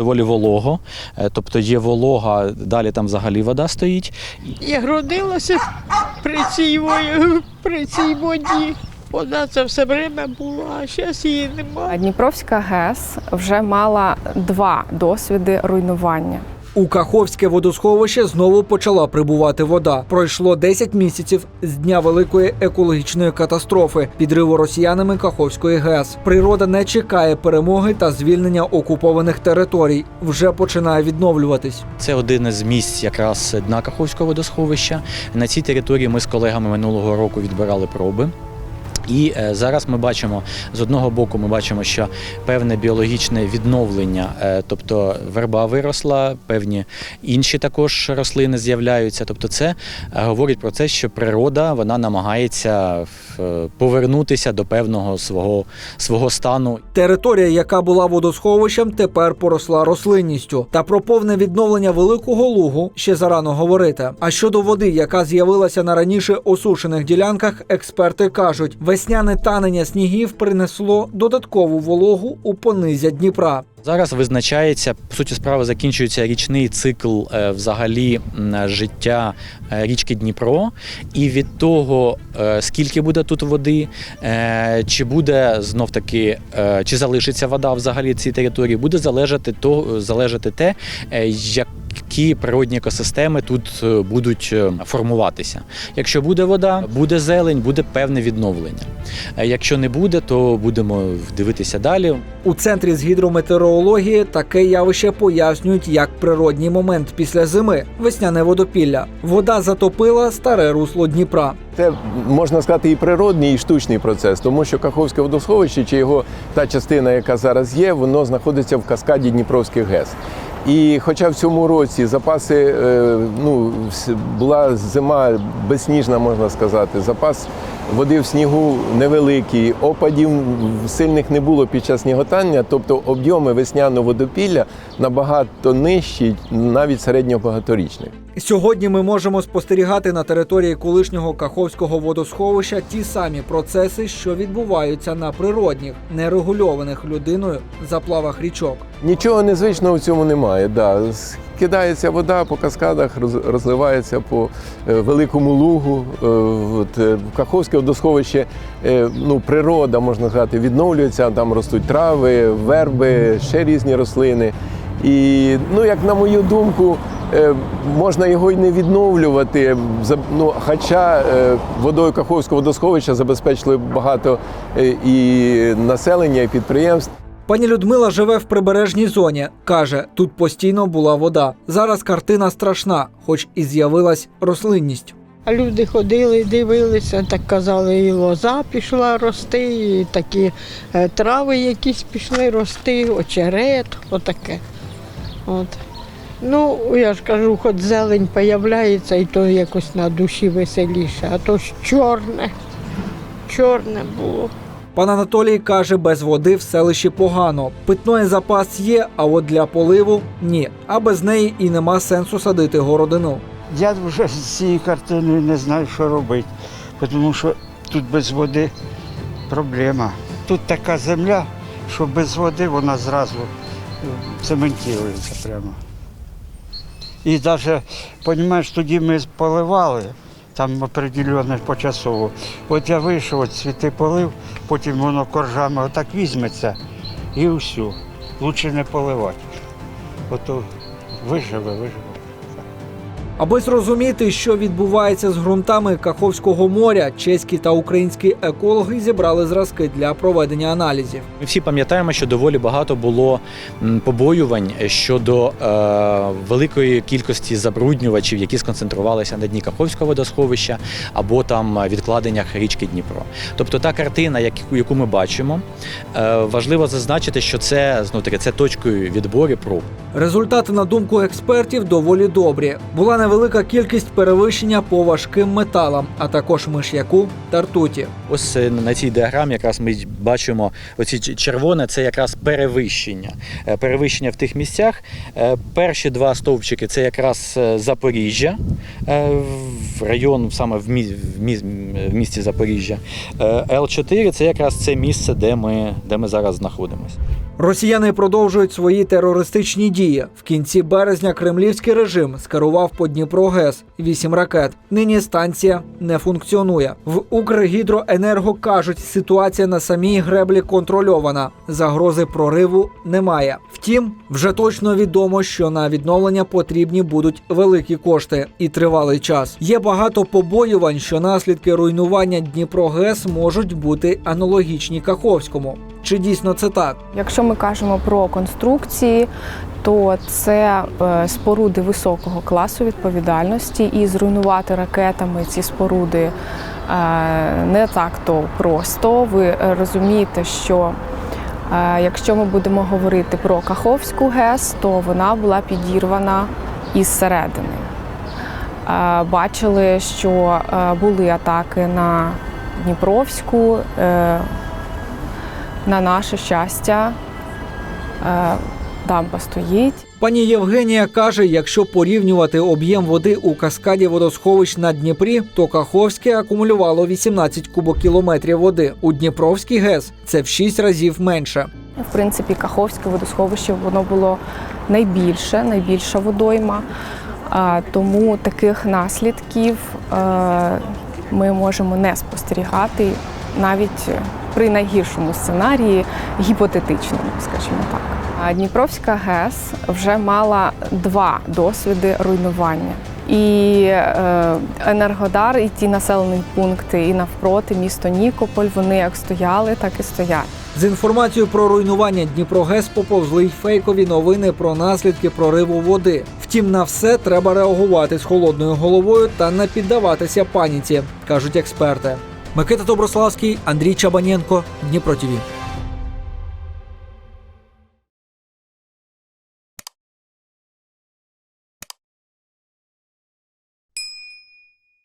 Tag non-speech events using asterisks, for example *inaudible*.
Доволі волого, е, тобто є волога, далі там взагалі вода стоїть. Я родилася при цій, вої- *laughs* при цій воді. Вона це все время була, а зараз її немає. Дніпровська ГЕС вже мала два досвіди руйнування. У Каховське водосховище знову почала прибувати вода. Пройшло 10 місяців з дня великої екологічної катастрофи підриву росіянами Каховської ГЕС. Природа не чекає перемоги та звільнення окупованих територій. Вже починає відновлюватись. Це один із місць якраз дна Каховського водосховища. На цій території ми з колегами минулого року відбирали проби. І е, зараз ми бачимо з одного боку, ми бачимо, що певне біологічне відновлення, е, тобто верба виросла, певні інші також рослини з'являються. Тобто, це е, говорить про те, що природа вона намагається повернутися до певного свого, свого стану Територія, яка була водосховищем, тепер поросла рослинністю. Та про повне відновлення великого лугу ще зарано говорити. А щодо води, яка з'явилася на раніше осушених ділянках, експерти кажуть, весняне танення снігів принесло додаткову вологу у понизя Дніпра. Зараз визначається по суті справи, закінчується річний цикл е, взагалі життя е, річки Дніпро, і від того, е, скільки буде тут води, чи буде знов таки, чи залишиться вода взагалі цій території, буде залежати то залежати те, е, які природні екосистеми тут е, будуть е, формуватися. Якщо буде вода, буде зелень, буде певне відновлення. Якщо не буде, то будемо дивитися далі. У центрі з гідрометеорології таке явище пояснюють як природній момент після зими весняне водопілля. Вода затопила старе русло Дніпра. Це можна сказати і природний, і штучний процес, тому що Каховське водосховище, чи його та частина, яка зараз є, воно знаходиться в каскаді Дніпровських ГЕС. І хоча в цьому році запаси е, ну, була зима безсніжна, можна сказати, запас води в снігу невеликий, опадів сильних не було під час сніготання, тобто об'єми весняного водопілля набагато нижчі навіть середньо багаторічних. Сьогодні ми можемо спостерігати на території колишнього Каховського водосховища ті самі процеси, що відбуваються на природних, нерегульованих людиною заплавах річок. Нічого незвичного в цьому немає. Да. Кидається вода по каскадах, розливається по е, великому лугу. Е, е, Каховське водосховище ну, природа, можна сказати, відновлюється, там ростуть трави, верби, ще різні рослини. І, ну, як на мою думку, можна його й не відновлювати. За- Ну, хоча е, водою Каховського водосховища забезпечили багато е, і населення, і підприємств. Пані Людмила живе в прибережній зоні. каже, тут постійно була вода. Зараз картина страшна, хоч і з'явилась рослинність. А люди ходили, дивилися, так казали, і лоза пішла рости, і такі е, трави якісь пішли рости, очерет, отаке. От. Ну, я ж кажу, хоч зелень появляється, і то якось на душі веселіше, а то ж чорне, чорне було. Пан Анатолій каже, без води в селищі погано. Питної запас є, а от для поливу ні. А без неї і нема сенсу садити городину. Я вже з цією картиною не знаю, що робити, тому що тут без води проблема. Тут така земля, що без води вона зразу е, цементується прямо. І навіть, розумієш, тоді ми поливали, там определенно почасово. От я вийшов, от цвіти полив, потім воно коржами отак візьметься і все. Лучше не поливати. Ото виживе, виживе. Аби зрозуміти, що відбувається з ґрунтами Каховського моря, чеські та українські екологи зібрали зразки для проведення аналізів. Ми всі пам'ятаємо, що доволі багато було побоювань щодо е, великої кількості забруднювачів, які сконцентрувалися на дні Каховського водосховища або там відкладеннях річки Дніпро. Тобто та картина, яку, ми бачимо, е, важливо зазначити, що це знов таки це точкою відбору проб. Результати, на думку експертів, доволі добрі. Була невелика кількість перевищення по важким металам, а також миш'яку та ртуті. Ось е, на цій діаграмі якраз ми бачимо оці червоне це якраз перевищення. Е, Перевищення в тих місцях. Е, Перші два стовпчики це якраз Запоріжжя, в район саме в мі- в мі- в місті Запоріжжя. Е, Л4 це якраз це місце, де ми, де ми зараз знаходимося. Росіяни продовжують свої терористичні дії. В кінці березня кремлівський режим скерував по Дніпро ГЕС вісім ракет. Нині станція не функціонує. В Укргідроенерго кажуть, ситуація на самій греблі контрольована. Загрози прориву немає. Втім, вже точно відомо, що на відновлення потрібні будуть великі кошти і тривалий час. Є багато побоювань, що наслідки руйнування Дніпро ГЕС можуть бути аналогічні Каховському. Чи дійсно це так? Якщо ми кажемо про конструкції, то це е, споруди високого класу відповідальності, і зруйнувати ракетами ці споруди е, не так то просто. Ви е, розумієте, що якщо ми будемо говорити про Каховську ГЕС, то вона була підірвана із середини. Бачили, що були атаки на Дніпровську. На наше щастя, е, дамба стоїть. Пані Євгенія каже, якщо порівнювати об'єм води у каскаді водосховищ на Дніпрі, то Каховське акумулювало 18 кубокілометрів води. У Дніпровський ГЕС це в 6 разів менше. В принципі, Каховське водосховище воно було найбільше, найбільша водойма. Тому таких наслідків е, ми можемо не спостерігати навіть при найгіршому сценарії, гіпотетичному, скажімо так. Дніпровська ГЕС вже мала два досвіди руйнування. І е, Енергодар, і ті населені пункти, і навпроти місто Нікополь, вони як стояли, так і стоять. З інформацією про руйнування Дніпрогес поповзли й фейкові новини про наслідки прориву води. Втім, на все треба реагувати з холодною головою та не піддаватися паніці, кажуть експерти. Микита Доброславський, Андрій Чабаненко, Дніпро ТІВІ.